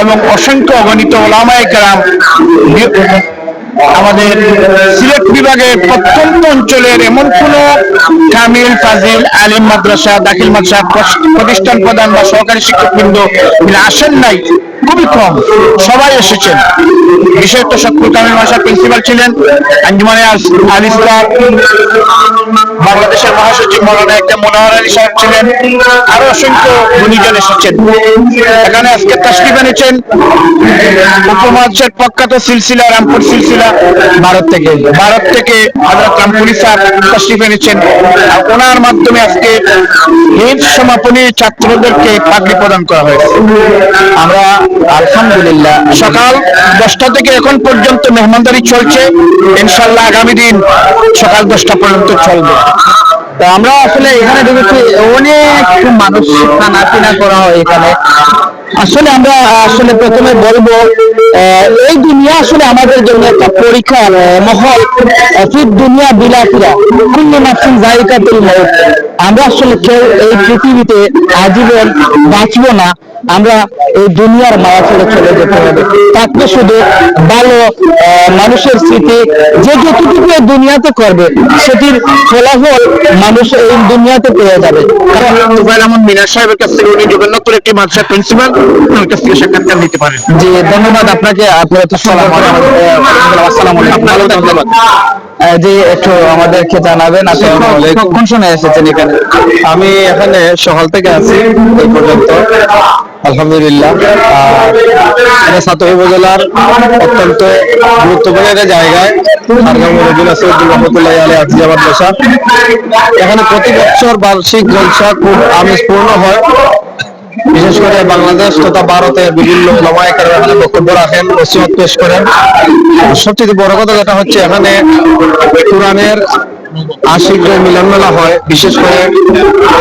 এবং অসংখ্য অগণিত ওলামায় কেরাম আমাদের সিলেট বিভাগের প্রত্যন্ত অঞ্চলের এমন কোন কামিল, ফাজিল, আলিম মাদ্রাসা, দাখিল মাদ্রাসা প্রতিষ্ঠান প্রধান বা সহকারী শিক্ষকবৃন্দ আসেন নাই, খুবই কম, সবাই এসেছেন। বিশেষত সত্যি কামিল মাদ্রাসার প্রিন্সিপাল ছিলেন আঞ্জুমানে আল- ইসলাম। রামপুর সিলসিলা, ভারত থেকে। ভারত থেকে এনেছেন ওনার মাধ্যমে আজকে হিন্দ সমাপনী ছাত্রদেরকে পাগড়ি প্রদান করা হয়েছে। আমরা আলহামদুলিল্লাহ সকাল দশটা থেকে এখন পর্যন্ত মেহমানদারি চলছে। ইনশাল্লাহ আগামী দিন সকাল দশটা পর্যন্ত চলবে। আমরা আসলে এখানে অনেক মানুষ খানা করা হয় এখানে। আসলে আমরা আসলে প্রথমে বলব এই দুনিয়া আসলে আমাদের জন্য একটা পরীক্ষার আহ, মহল। ফির দুনিয়া বিলাসিরা কুল্লু নাফসিন আমরা আসলে কেউ এই পৃথিবীতে আজীবন বাঁচবো না আমরা এই দুনিয়ার মায়া ছেড়ে চলে যেতে হবে। থাকবে শুধু ভালো মানুষের স্মৃতি। যে যতটুকু দুনিয়াতে করবে সেটির ফলাফল মানুষ এই দুনিয়াতে পেয়ে যাবে। কারণ তুফাইল মিনার সাহেবের কাছ থেকে উনি জগন্নাথপুর একটি মাদ্রাসার প্রিন্সিপাল ওনার কাছ থেকে সাক্ষাৎকার নিতে পারেন। জি ধন্যবাদ আপনাকে। আসসালামু আলাইকুম। ধন্যবাদ জি একটু আমাদেরকে জানাবেন। আপনি ক- কোন সময় এসেছেন এখানে? আমি এখানে সকাল থেকে আছি এই পর্যন্ত। আলহামদুলিল্লাহ সাতই উপজেলার অত্যন্ত গুরুত্বপূর্ণ একটা জায়গায়। এখানে প্রতি বছর বার্ষিক জলসা খুব আমেজপূর্ণ হয়। বিশেষ করে বাংলাদেশ তথা ভারতের বিভিন্ন ওলামায়িকেরা এখানে বক্তব্য রাখেন, নসিহত পেশ করেন। সবচেয়ে বড় কথা যেটা হচ্ছে, এখানে কোরআনের হয়। বিশেষ করে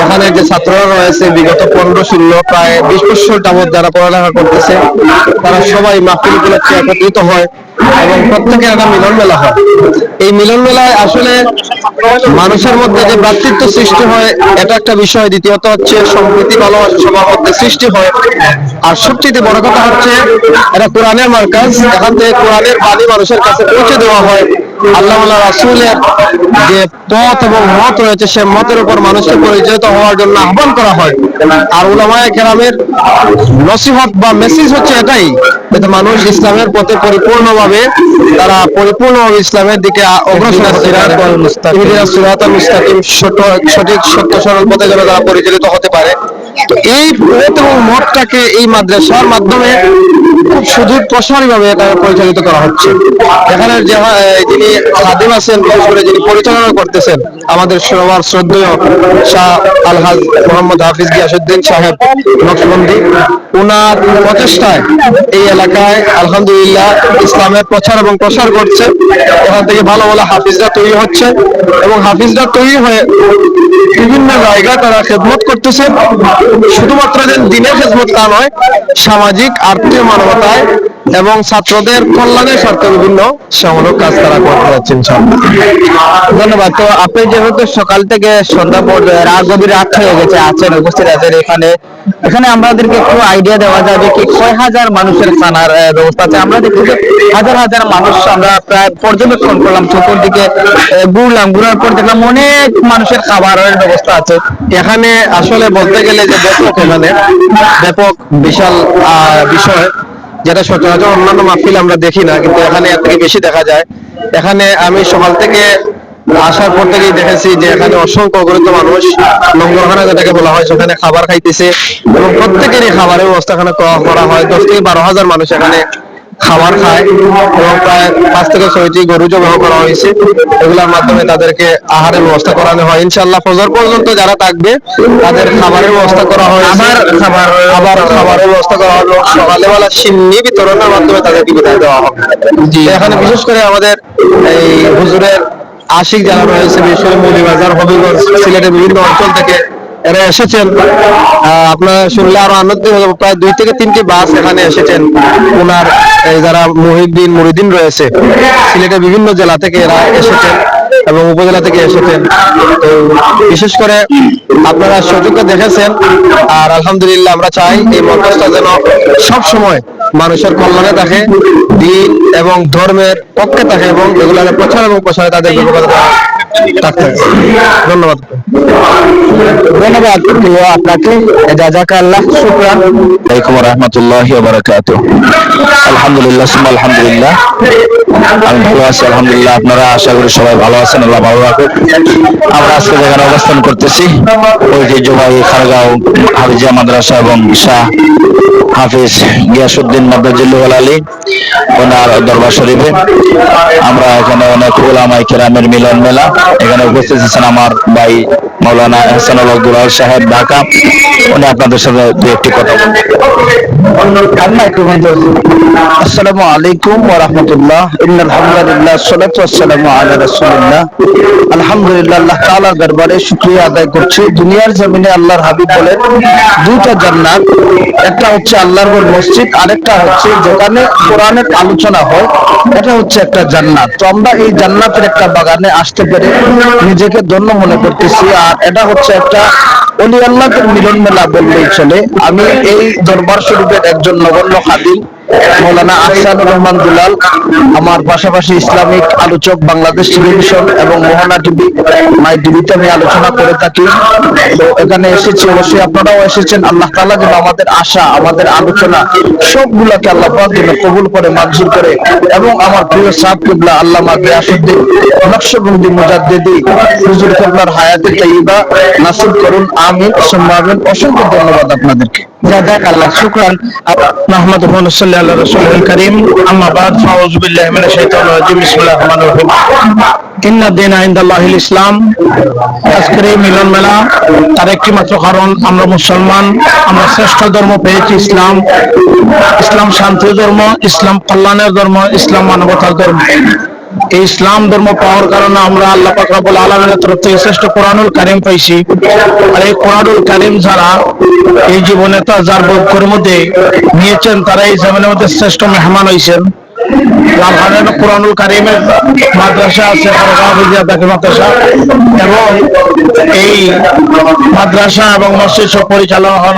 এখানে যে ছাত্ররা রয়েছে, বিগত পনেরো, ষোলো, প্রায় বিশ বছর যারা পড়ালেখা করতেছে, তারা সবাই একত্রিত হয় এবং প্রত্যেকের একটা হয়। এই আসলে মানুষের মধ্যে যে ভ্রাতৃত্ব সৃষ্টি হয়, এটা একটা বিষয়। দ্বিতীয়ত হচ্ছে সম্প্রীতি, ভালোবাসা সবার মধ্যে সৃষ্টি হয়। আর সবচেয়ে বড় কথা হচ্ছে, এটা কোরআনের মার্কাজ। এখান থেকে কোরআনের বাণী মানুষের কাছে পৌঁছে দেওয়া হয়। আল্লাহ রাসুলের যে পথ এবং মত রয়েছে, সে মতের উপর মানুষকে পরিচিত হওয়ার জন্য আহ্বান করা হয়। আর উলামায়ে কেরামের নসিহত বা মেসেজ হচ্ছে এটাই যাতে মানুষ ইসলামের পথে পরিপূর্ণভাবে তারা পরিপূর্ণভাবে ইসলামের দিকে অগ্রসর মুস্তাকিম সঠ- সঠিক সত্য সরল পথে যেন তারা পরিচালিত হতে পারে। তো এই পথ এবং মতটাকে এই মাদ্রাসার মাধ্যমে খুব সুদূর প্রসারী ভাবে এটা পরিচালিত করা হচ্ছে। এখানে যে যিনি খাদিম আছেন করে যিনি পরিচালনা করতেছেন, আমাদের সবার শ্রদ্ধেয় শাহ আলহাজ মোহাম্মদ হাফিজ গিয়াসুদ্দিন সাহেব নকশবন্দি। ওনার প্রচেষ্টায় এই এলাকায় আলহামদুলিল্লাহ ইসলামের প্রচার এবং প্রসার করছে এখান থেকে ভালো ভালো হাফিজরা তৈরি হচ্ছে এবং হাফিজরা তৈরি হয়ে বিভিন্ন জায়গায় তারা খেদমত করতেছে। শুধুমাত্র যে দিনের খেদমত তা নয়, সামাজিক, আর্থিক মানবতায় এবং ছাত্রদের কল্যাণের স্বার্থে বিভিন্ন সেবামূলক কাজ তারা করতে যাচ্ছে ইনশাআল্লাহ। ধন্যবাদ। তো আপনি যেহেতু সকাল থেকে সন্ধ্যা রাত গভীর রাত হয়ে গেছে আছেন উপস্থিত আছেন এখানে এখানে আমাদেরকে একটু আইডিয়া দেওয়া যাবে কি কয় হাজার মানুষের খানার ব্যবস্থা আছে। আমরা দেখছি যে হাজার হাজার মানুষ আমরা প্রায় পর্যবেক্ষণ করলাম চতুর্দিকে আহ, ঘুরলাম ঘুরার পর দেখলাম অনেক মানুষের খাবারের ব্যবস্থা আছে। এখানে আসলে বলতে গেলে যে ব্যাপক এখানে ব্যাপক বিশাল বিষয়। যেটা সচরাচর অন্যান্য মাহফিল আমরা দেখি না, কিন্তু এখানে এর থেকে বেশি দেখা যায়। এখানে আমি সকাল থেকে আসার পর থেকেই দেখেছি যে এখানে অসংখ্য অগণিত মানুষ লঙ্গরখানা যেটাকে বলা হয়, সেখানে খাবার খাইতেছে এবং প্রত্যেকেরই খাবারের ব্যবস্থা এখানে করা হয়। দশ থেকে বারো হাজার মানুষ এখানে খাবার খায় এবং প্রায় পাঁচ থেকে ছয়টি গরু জবাহ করা হয়েছে। এগুলোর মাধ্যমে তাদেরকে আহারের ব্যবস্থা করানো হয়। ইনশাআল্লাহ ফজর পর্যন্ত যারা থাকবে তাদের খাবারের ব্যবস্থা করা হয় আবার খাবার আবার খাবারের ব্যবস্থা করা হবে। সকালে বেলা সিন্নি বিতরণের মাধ্যমে তাদেরকে বিদায় দেওয়া হবে। এখানে বিশেষ করে আমাদের এই হুজুরের আশিক যারা রয়েছে বিশেষ করে মৌলিবাজার হবিগঞ্জ সিলেটের বিভিন্ন অঞ্চল থেকে এরা এসেছেন আপনারা শুনলে আরও আনন্দ হব প্রায় দুই থেকে তিনটি বাস এখানে এসেছেন। ওনার যারা মহিউদ্দিন মুরিদিন রয়েছে, সিলেটের বিভিন্ন জেলা থেকে এরা এসেছেন এবং উপজেলা থেকে এসেছেন। তো বিশেষ করে আপনারা সুযোগটা দেখেছেন, আর আলহামদুলিল্লাহ আমরা চাই এই মঞ্চটা যেন সব সময় মানুষের কল্যাণে থাকে, দিন এবং ধর্মের পক্ষে থাকে এবং এগুলোর প্রচার এবং প্রসারে তাদের। ধন্যবাদ। ধন্যবাদ আপনাকে। জাজাকাল্লাহ রহমতুল্লাহ আলহামদুলিল্লাহ আলহামদুলিল্লাহ। আমি ভালো আছি, আলহামদুলিল্লাহ। আপনারা আশা করি সবাই ভালো আছেন, আল্লাহ ভালো রাখুক। আমরা আজকে যেখানে অবস্থান করতেছি ঐতিহ্যবাহী খারগাঁও হাফিজিয়া মাদ্রাসা এবং শাহ হাফিজ গিয়াসুদ্দিন মাদ্রাজিল্লুল আলী ওনার দরবার শরীফে। আমরা এখানে অনেক ওলামাই কেরামের মিলন মেলা এখানে উপস্থিত আছেন আমার ভাই মৌলানা হাসানুল দুলাল সাহেব, ঢাকা। উনি আপনাদের সাথে দু একটি কথা আসসালামু আলাইকুম ওয়া রাহমাতুল্লাহ। ইন্নাল হামদুলিল্লাহ ওয়াসসালামু আলা রাসূলিল্লাহ। আলহামদুলিল্লাহ, আল্লাহ তাআলার দরবারে শুকরিয়া আদায় করছি। দুনিয়ার জমিনে আল্লাহর হাবিব বলেন, দুইটা জান্নাত, একটা হচ্ছে আল্লাহর ঘর মসজিদ, আরেকটা হচ্ছে যেখানে কোরআনের আলোচনা হয়, এটা হচ্ছে একটা জান্নাত। তো আমরা এই জান্নাতের একটা বাগানে আসতে পেরে নিজেকে ধন্য মনে করতেছি আর এটা হচ্ছে একটা অলি আল্লাহের মিলন মেলা বললেই চলে। আমি এই দরবার শরীফের একজন নগণ্য খাদিম। মৌলানা আহসানুর রহমান দুলাল, আমার পাশাপাশি ইসলামিক আলোচক, বাংলাদেশ টেলিভিশন এবং মোহনা টিভি, মাই টিভিতে আমি আলোচনা করে থাকি। তো এখানে এসেছি, অবশ্যই আপনারাও এসেছেন। আল্লাহ তাআলা যেন আমাদের আশা, আমাদের আলোচনা সবগুলোকে আল্লাহ যেন কবুল করে, মঞ্জুর করে এবং আমার প্রিয় সাহেব কিবলা আল্লামা গিয়াসউদ্দিন নকশবন্দি মুজাদ্দিদি, হুজুর কিবলার হায়াতে তাইয়্যিবা নাসিব করুন, আমিন সুম্মা অসংখ্য ধন্যবাদ আপনাদেরকে। জাযাক আল্লাহ শুকরান ইসলাম। আজকের মিলন মেলা তার একটি মাত্র কারণ, আমরা মুসলমান, আমরা শ্রেষ্ঠ ধর্ম পেয়েছি ইসলাম। ইসলাম শান্তির ধর্ম, ইসলাম কল্যাণের ধর্ম, ইসলাম মানবতার ধর্ম। ইসলাম ধর্ম পাওয়ার কারণে আমরা আল্লাহ পাক রব্বুল আলামিনের তরফ থেকে শ্রেষ্ঠ কোরআনুল কারীম পাইছি। আর এই কোরআনুল কারীম যারা এই জীবনে তা যার বক্ষের মধ্যে নিয়েছেন, তারা এই জামিনের মধ্যে শ্রেষ্ঠ মেহমান হয়েছেন এবং এই মাদ্রাসা এবং মসজিদ সব পরিচালনা হন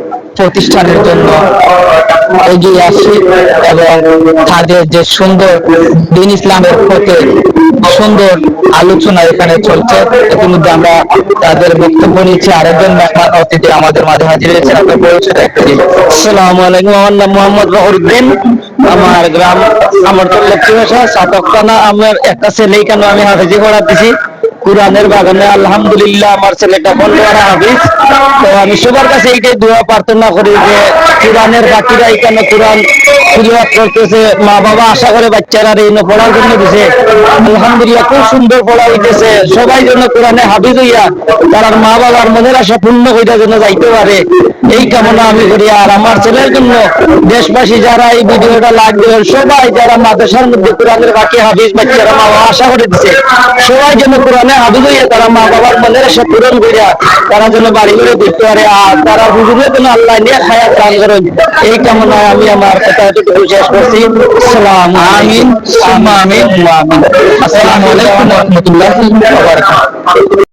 প্রতিষ্ঠানের জন্য এগিয়ে আসি এবং তাদের যে সুন্দর দিন ইসলামের পথে সুন্দর আলোচনা এখানে চলছে, ইতিমধ্যে আমরা তাদের বক্তব্য নিচ্ছি। আরেকজন অতিথি আমাদের মাঝে হাজির হয়েছেন, আপনার পরিচয় দিন আসসালামু আলাইকুম, আমার নাম মোহাম্মদ রহরুদ্দিন আমার গ্রাম আমার তো লক্ষ্মী ভাষা সাতকানা আমার একটা ছেলে কেন আমি হাফেজি পড়াতেছি? কোরআনের বাগানে আলহামদুলিল্লাহ আমার ছেলেটা বন্ধুরা হাফিজ, তো আমি সবার কাছে এইটাই দোয়া প্রার্থনা করি যে কোরআনের বাকিরা এখানে কোরআন করতেছে? মা বাবা আশা করে বাচ্চারা এই পড়ার জন্য দিছে। আলহামদুলিল্লাহ, খুব সুন্দর পড়া হইতেছে। সবাই জন্য কোরআনে হাফিজ হইয়া তার মা বাবার মনের আশা পূর্ণ হইতে জন্য যাইতে পারে। এই কামনা আমি করি। আর আমার ছেলের জন্য দেশবাসী যারা এই ভিডিওটা লাগবে সবাই যারা মাদ্রাসার মধ্যে কোরআনের বাকি হাফিজ বাচ্চারা মা বাবা আশা করে দিছে, সবাই যেন কোরআনে হাফিজ হইয়া তারা মা বাবার মনের আশা পূরণ করিয়া তারা যেন বাড়ি ঘরে দেখতে পারে আর তারা হুজুরে জন্য আল্লাহ নিয়ে খায়া দান করেন। এই কামনায় আমি আমার কথা এতটুকু শেষ করছি। সালাম আমিন। আসসালামু আলাইকুম। ওয়া রাহমাতুল্লাহি ওয়া বারাকাতুহু